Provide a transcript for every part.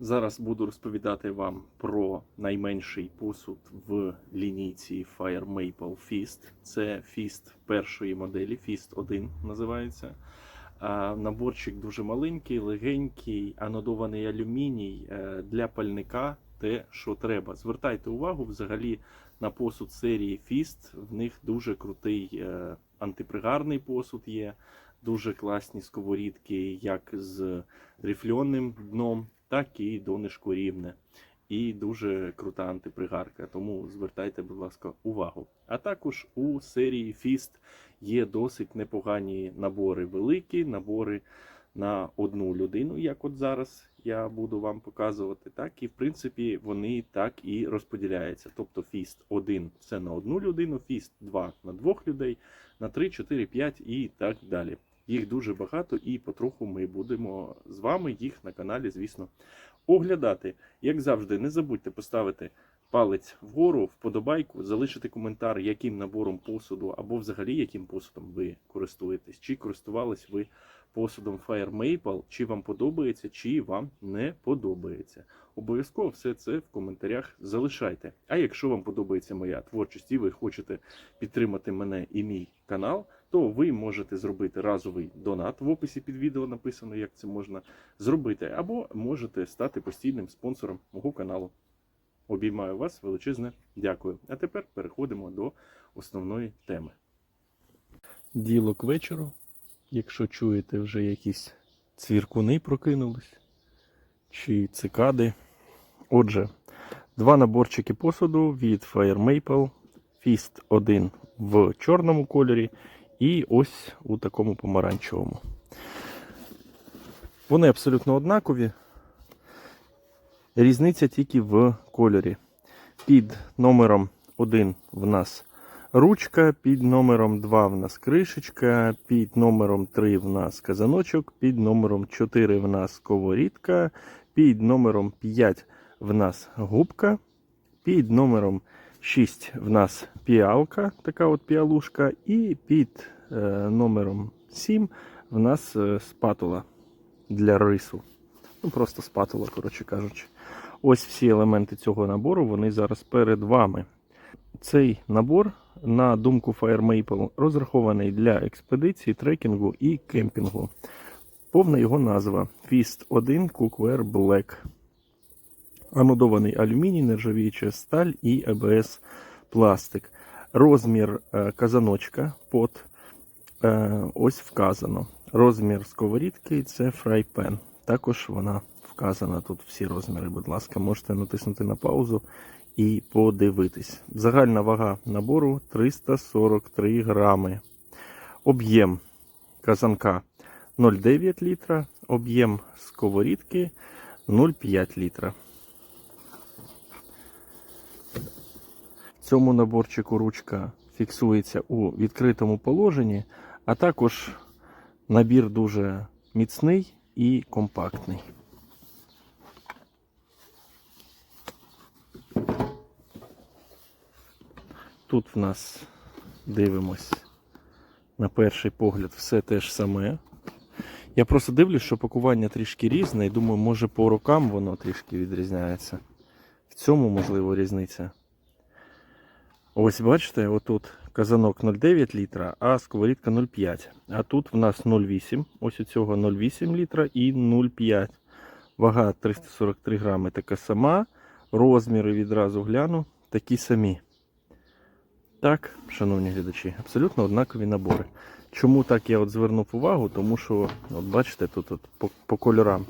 Зараз буду розповідати вам про найменший посуд в лінійці Fire Maple Fist. Це Fist першої моделі, Fist 1 називається. Наборчик дуже маленький, легенький, анодований алюміній е, для пальника. Те, що треба. Звертайте увагу взагалі на посуд серії Fist. В них дуже крутий е, антипригарний посуд є. Дуже класні сковорідки, як з рифльонним дном, так і донишко рівне. І дуже крута антипригарка, тому звертайте, будь ласка, увагу. А також у серії Fist є досить непогані набори великі, набори на одну людину, як от зараз я буду вам показувати. Так і в принципі вони так і розподіляються. Тобто Fist 1 це на одну людину, Fist 2 на двох людей, на 3, 4, 5 і так далі. Їх дуже багато, і потроху ми будемо з вами їх на каналі, звісно, оглядати. Як завжди, не забудьте поставити палець вгору, вподобайку, залишити коментар, яким набором посуду або взагалі яким посудом ви користуєтесь, чи користувались ви посудом Fire Maple, чи вам подобається, чи вам не подобається. Обов'язково все це в коментарях залишайте. А якщо вам подобається моя творчість і ви хочете підтримати мене і мій канал, то ви можете зробити разовий донат. В описі під відео написано, як це можна зробити, або можете стати постійним спонсором мого каналу. Обіймаю вас величезне дякую. А тепер переходимо до основної теми. Діло к вечору. Якщо чуєте, вже якісь цвіркуни прокинулись, чи цикади. Отже, два наборчики посуду від Fire Maple. Fist 1 в чорному кольорі і ось у такому помаранчевому. Вони абсолютно однакові. Різниця тільки в кольорі. Під номером 1 в нас ручка, під номером 2 в нас кришечка, під номером 3 в нас казаночок, під номером 4 в нас сковорідка, під номером 5 в нас губка, під номером 6 в нас піалка, така от піалушка, і під е, номером 7 в нас е, спатула для рису. Ну, просто спатула, коротше кажучи. Ось всі елементи цього набору, вони зараз перед вами. Цей набор, на думку Fire Maple, розрахований для експедиції, трекінгу і кемпінгу. Повна його назва Fist 1 Cookware Black. Анодований алюміній, нержавіюча сталь і АБС пластик. Розмір е, казаночка под е, ось вказано. Розмір сковорідки це фрайпен. Також вона вказана тут всі розміри. Будь ласка, можете натиснути на паузу і подивитись. Загальна вага набору 343 грами. Об'єм казанка 0,9 літра, об'єм сковорідки 0,5 літра. Цьому наборчику ручка фіксується у відкритому положенні, а також набір дуже міцний і компактний. Тут в нас дивимось на перший погляд все те ж саме. Я просто дивлюсь, що пакування трішки різне і думаю, може по рукам воно трішки відрізняється. В цьому можливо різниця. Ось бачите, отут казанок 0,9 літра, а сковорідка 0,5. А тут в нас 0,8. Ось у цього 0,8 літра і 0,5. Вага 343 грами така сама. Розміри відразу гляну такі самі. Так, шановні глядачі, абсолютно однакові набори. Чому так я от звернув увагу? Тому що, от бачите, тут от по, по кольорам.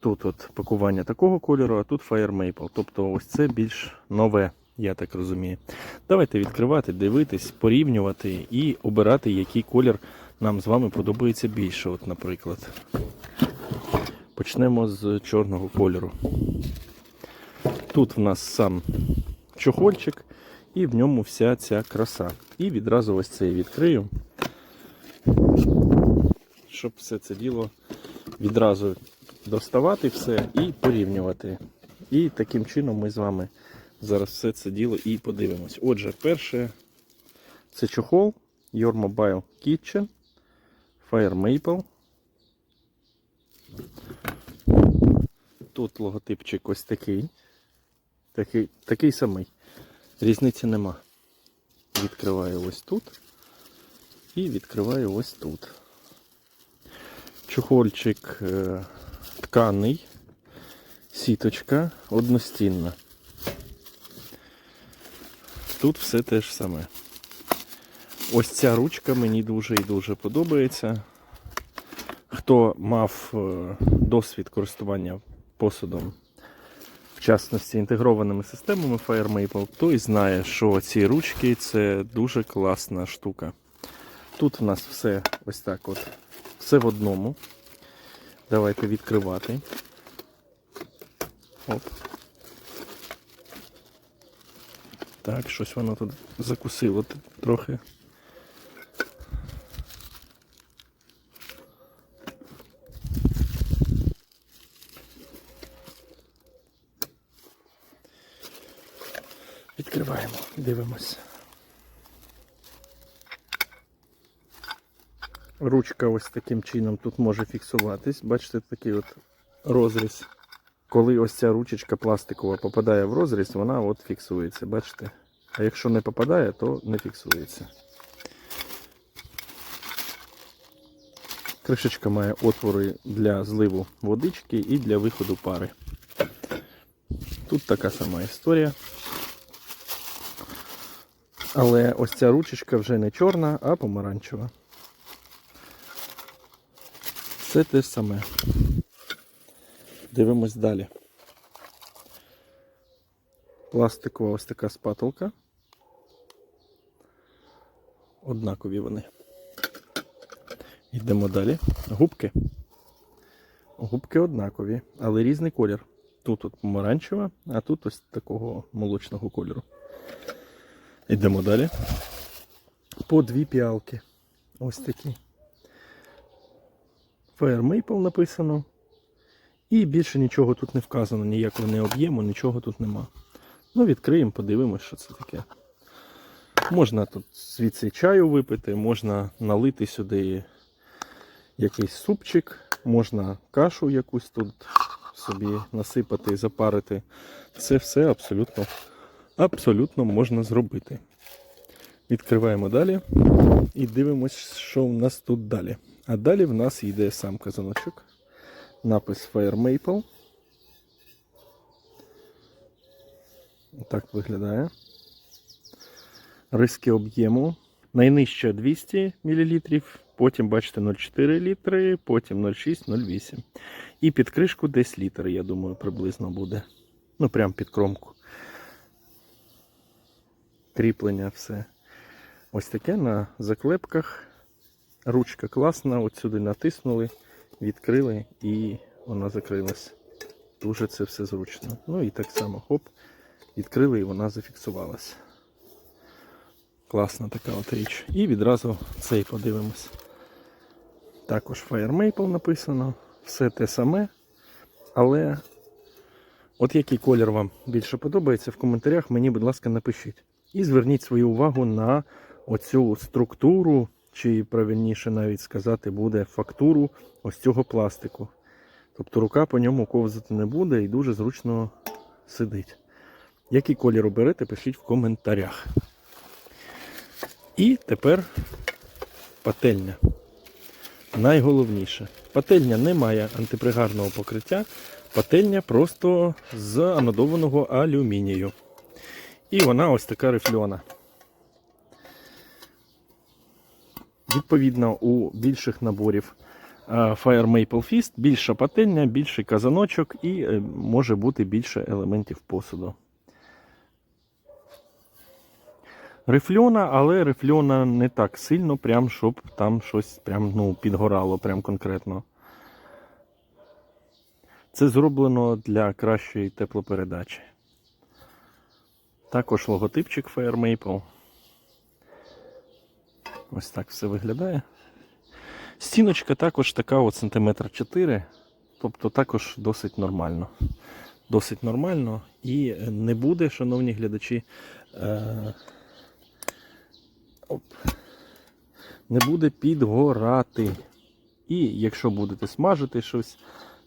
Тут от пакування такого кольору, а тут Fire Maple. Тобто ось це більш нове, я так розумію. Давайте відкривати, дивитись, порівнювати і обирати, який колір нам з вами подобається більше. От, Наприклад. Почнемо з чорного кольору. Тут в нас сам чохольчик, і в ньому вся ця краса. І відразу ось цей відкрию, щоб все це діло відразу доставати все і порівнювати. І таким чином ми з вами зараз все це діло і подивимось. Отже, перше це чохол Your Mobile Kitchen Fire Maple. Тут логотипчик ось такий. Такий, такий самий. Різниці нема. Відкриваю ось тут. І відкриваю ось тут. Чохольчик е, тканий, сіточка одностінна. Тут все те ж саме. Ось ця ручка мені дуже і дуже подобається. Хто мав е, досвід користування посудом, в частності інтегрованими системами Fire Maple, той знає, що ці ручки це дуже класна штука. Тут у нас все ось так от, все в одному. Давайте відкривати. Оп. Так, щось воно тут закусило трохи. Відкриваємо, дивимося. Ручка ось таким чином тут може фіксуватись. Бачите, такий от розріз. Коли ось ця ручечка пластикова попадає в розріз, вона от фіксується, бачите? А якщо не попадає, то не фіксується. Кришечка має отвори для зливу водички і для виходу пари. Тут така сама історія. Але ось ця ручечка вже не чорна, а помаранчева. Все те саме. Дивимось далі. Пластикова ось така спатулка. Однакові вони. Йдемо далі. Губки. Губки однакові, але різний колір. Тут от помаранчева, а тут ось такого молочного кольору. Йдемо далі. По дві піалки. Ось такі. Maple написано. І більше нічого тут не вказано, ніякого не об'єму, нічого тут нема. Ну, відкриємо, подивимось, що це таке. Можна тут звідси чаю випити, можна налити сюди якийсь супчик, можна кашу якусь тут собі насипати, запарити. Це все абсолютно, абсолютно можна зробити. Відкриваємо далі і дивимось, що в нас тут далі. А далі в нас йде сам казаночок. Напис Fire Maple. Так виглядає. Риски об'єму. Найнижче 200 мл, потім, бачите, 0,4 літри, потім 0,6, 0,8. І під кришку десь літр, я думаю, приблизно буде. Ну, прям під кромку. Кріплення все. Ось таке на заклепках. Ручка класна, от сюди натиснули, відкрили і вона закрилась. Дуже це все зручно. Ну і так само хоп, відкрили і вона зафіксувалась. Класна така от річ. І відразу цей подивимось. Також Fire Maple написано, все те саме. Але от який колір вам більше подобається, в коментарях мені, будь ласка, напишіть. І зверніть свою увагу на оцю структуру, чи правильніше навіть сказати, буде фактуру ось цього пластику. Тобто рука по ньому ковзати не буде і дуже зручно сидить. Який колір оберете, пишіть в коментарях. І тепер пательня. Найголовніше. Пательня не має антипригарного покриття, пательня просто з анодованого алюмінію. І вона ось така рифльона. Відповідно, у більших наборів е, Fire Maple Fist більша пательня, більший казаночок і е, може бути більше елементів посуду. Рифльона, але рифльона не так сильно, прям, щоб там щось прям, ну, підгорало прям конкретно. Це зроблено для кращої теплопередачі. Також логотипчик Fire Maple. Ось так все виглядає. Стіночка також така от сантиметр 4, тобто також досить нормально. Досить нормально і не буде, шановні глядачі, е, оп, не буде підгорати. І якщо будете смажити щось,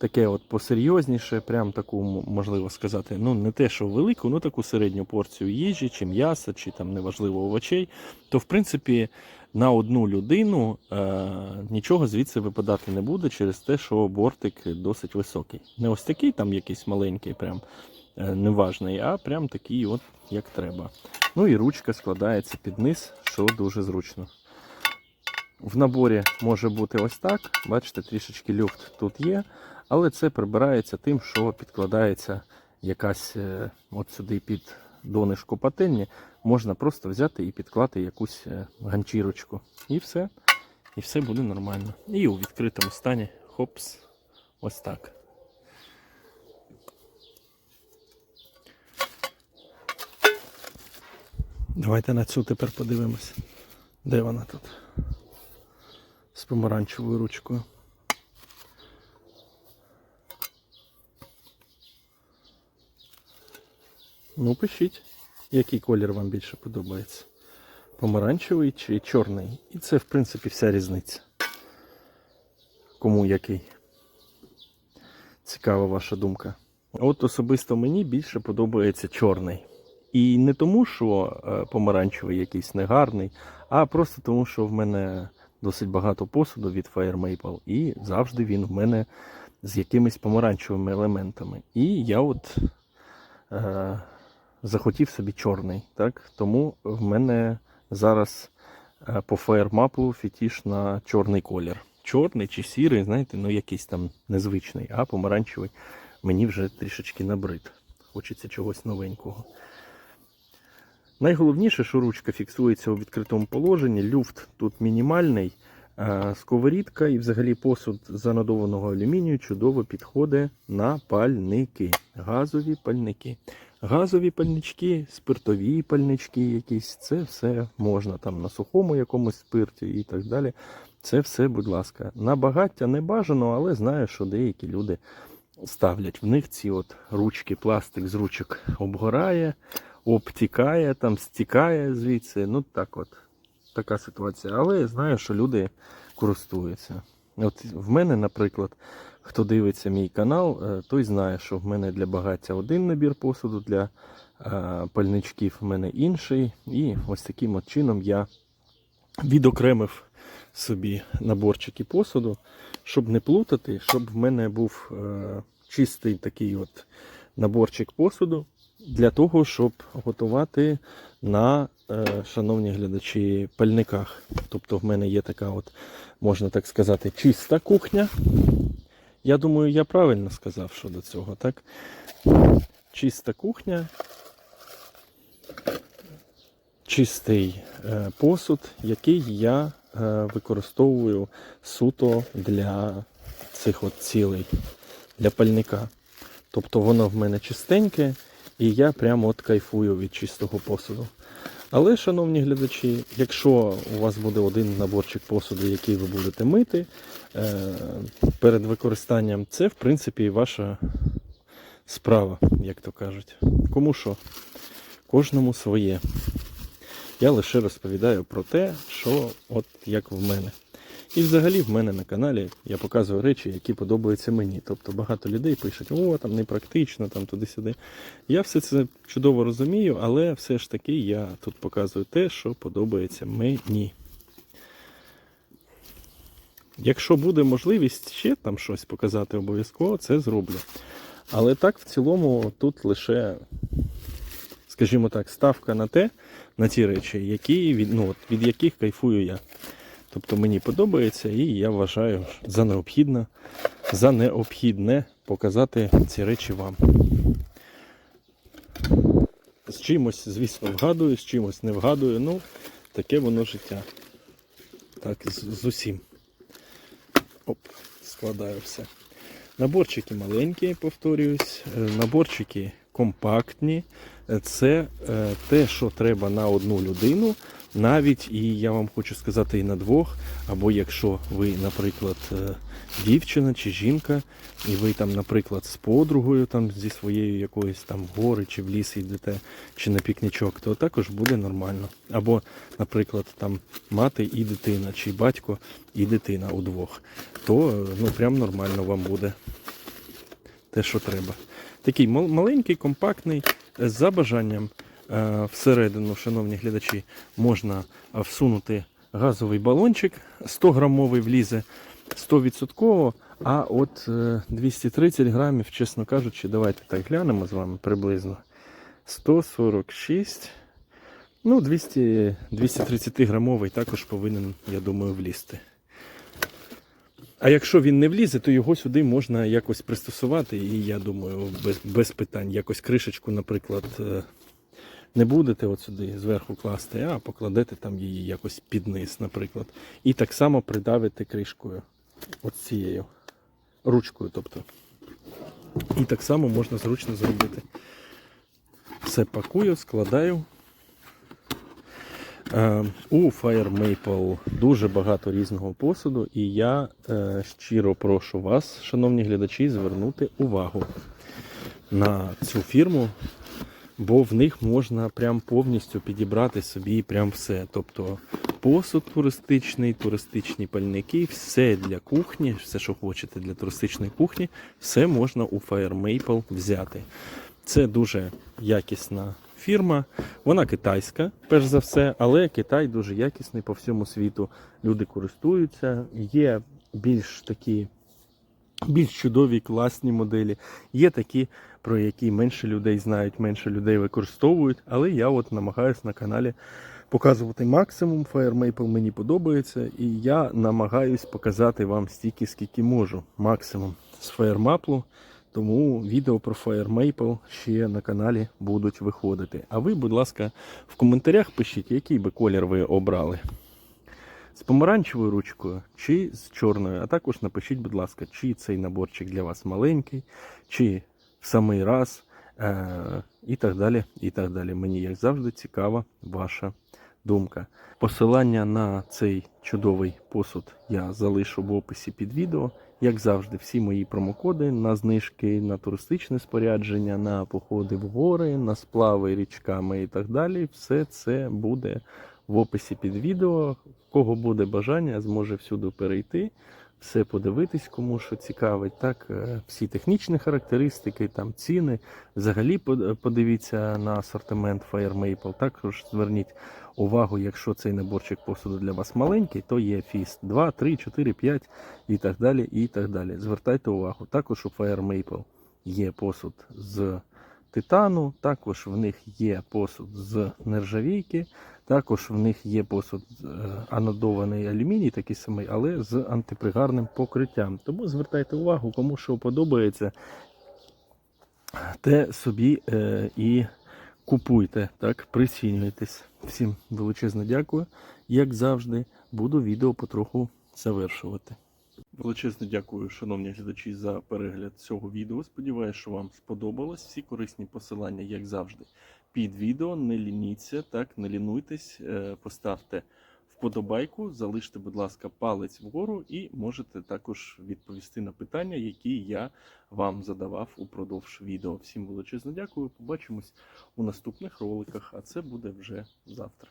таке от посерйозніше, прям таку, можливо сказати, ну не те, що велику, ну таку середню порцію їжі, чи м'яса, чи там неважливо овочей, то в принципі на одну людину е, нічого звідси випадати не буде через те, що бортик досить високий. Не ось такий там якийсь маленький, прям е, неважний, а прям такий, от як треба. Ну і ручка складається під низ, що дуже зручно. В наборі може бути ось так. Бачите, трішечки люфт тут є, але це прибирається тим, що підкладається якась е, от сюди під донишко пательні. Можна просто взяти і підклати якусь е, ганчірочку. І все. І все буде нормально. І у відкритому стані хопс, ось так. Давайте на цю тепер подивимось. Де вона тут? З помаранчевою ручкою. Ну, пишіть, який колір вам більше подобається. Помаранчевий чи чорний. І це, в принципі, вся різниця. Кому який. Цікава ваша думка. От особисто мені більше подобається чорний. І не тому, що е, помаранчевий якийсь негарний, а просто тому, що в мене досить багато посуду від Fire Maple, і завжди він в мене з якимись помаранчевими елементами. І я от е, захотів собі чорний. Так? Тому в мене зараз е, по Maple фетіш на чорний колір. Чорний чи сірий, знаєте, ну якийсь там незвичний, а помаранчевий мені вже трішечки набрид. Хочеться чогось новенького. Найголовніше, що ручка фіксується у відкритому положенні, люфт тут мінімальний. Е, Сковорідка і взагалі посуд з анодованого алюмінію чудово підходить на пальники. Газові пальники. Газові пальнички, спиртові пальнички якісь, це все можна там на сухому якомусь спирті і так далі. Це все, будь ласка. На багаття не бажано, але знаю, що деякі люди ставлять. В них ці от ручки, пластик з ручок обгорає, обтікає, там стікає звідси. Ну так от, така ситуація. Але знаю, що люди користуються. От в мене, наприклад, хто дивиться мій канал, е, той знає, що в мене для багаття один набір посуду, для е, пальничків в мене інший. І ось таким от чином я відокремив собі наборчики посуду, щоб не плутати, щоб в мене був е, чистий такий от наборчик посуду для того, щоб готувати на, шановні глядачі, пальниках. Тобто в мене є така, от, можна так сказати, чиста кухня. Я думаю, я правильно сказав щодо цього, так? Чиста кухня, чистий е, посуд, який я е, використовую суто для цих от цілей, для пальника. Тобто воно в мене чистеньке, і я прямо от кайфую від чистого посуду. Але, шановні глядачі, якщо у вас буде один наборчик посуду, який ви будете мити е, перед використанням, це в принципі ваша справа, як то кажуть. Кому що? Кожному своє. Я лише розповідаю про те, що от як в мене. І взагалі в мене на каналі я показую речі, які подобаються мені. Тобто багато людей пишуть, о, там непрактично, там туди-сюди. Я все це чудово розумію, але все ж таки я тут показую те, що подобається мені. Якщо буде можливість ще там щось показати обов'язково, це зроблю. Але так, в цілому, тут лише, скажімо так, ставка на те, на ті речі, які, від, ну, від яких кайфую я. Тобто мені подобається, і я вважаю за необхідне, за необхідне показати ці речі вам. З чимось, звісно, вгадую, з чимось не вгадую. Ну, таке воно життя. Так, з, з усім. Оп, складаю все. Наборчики маленькі, повторююсь, е, наборчики компактні. Е, Це е, те, що треба на одну людину, навіть і я вам хочу сказати і на двох. Або якщо ви, наприклад, е, дівчина чи жінка, і ви там, наприклад, з подругою там зі своєю якоюсь там в гори чи в ліс йдете, чи на пікнічок, то також буде нормально. Або, наприклад, там мати і дитина, чи батько і дитина удвох, то е, ну прям нормально вам буде. те, що треба. Такий маленький, компактний, е, за бажанням всередину, шановні глядачі, можна е, всунути газовий балончик 100 грамовий влізе 100%, а от е, 230 грамів, чесно кажучи, давайте так глянемо з вами приблизно. 146. Ну, 200, 230 грамовий також повинен, я думаю, влізти. А якщо він не влізе, то його сюди можна якось пристосувати, і я думаю, без, без питань. Якось кришечку, наприклад, е, не будете от сюди зверху класти, а покладете там її якось під низ, наприклад. І так само придавите кришкою, от цією ручкою. тобто. І так само можна зручно зробити. Все пакую, складаю. Е, У Fire Maple дуже багато різного посуду, і я е, щиро прошу вас, шановні глядачі, звернути увагу на цю фірму, бо в них можна прям повністю підібрати собі прям все. Тобто посуд туристичний, туристичні пальники, все для кухні, все, що хочете для туристичної кухні, все можна у Fire Maple взяти. Це дуже якісна фірма. Вона китайська, перш за все, але Китай дуже якісний по всьому світу. Люди користуються. Є більш такі більш чудові, класні моделі. Є такі, про які менше людей знають, менше людей використовують. Але я от намагаюся на каналі показувати максимум. Fire Maple мені подобається, і я намагаюсь показати вам стільки, скільки можу. Максимум з Fire Maple. Тому відео про Fire Maple ще на каналі будуть виходити. А ви, будь ласка, в коментарях пишіть, який би колір ви обрали. З помаранчевою ручкою чи з чорною. А також напишіть, будь ласка, чи цей наборчик для вас маленький, чи в самий раз, е- і так далі. і так далі. Мені, як завжди, цікава ваша думка. Посилання на цей чудовий посуд я залишу в описі під відео. Як завжди, всі мої промокоди на знижки, на туристичне спорядження, на походи в гори, на сплави річками і так далі. Все це буде в описі під відео. Кого буде бажання, зможе всюди перейти, все подивитись, кому що цікавить. Так, е, всі технічні характеристики, там ціни. Взагалі подивіться на асортимент Fire Maple. Також зверніть увагу, якщо цей наборчик посуду для вас маленький, то є фіст 2, 3, 4, 5 і так далі. і так далі. Звертайте увагу. Також у Fire Maple є посуд з титану, також в них є посуд з нержавійки, також в них є посуд е, анодований алюміній, такий самий, але з антипригарним покриттям. Тому звертайте увагу, кому що подобається, те собі е, і купуйте, так, прицінюйтесь. Всім величезне дякую. Як завжди, буду відео потроху завершувати. Величезне дякую, шановні глядачі, за перегляд цього відео. Сподіваюся, що вам сподобалось. Всі корисні посилання, як завжди, під відео. Не лініться, так, не лінуйтесь, е, поставте вподобайку, залиште, будь ласка, палець вгору і можете також відповісти на питання, які я вам задавав упродовж відео. Всім величезно дякую. Побачимось у наступних роликах, а це буде вже завтра.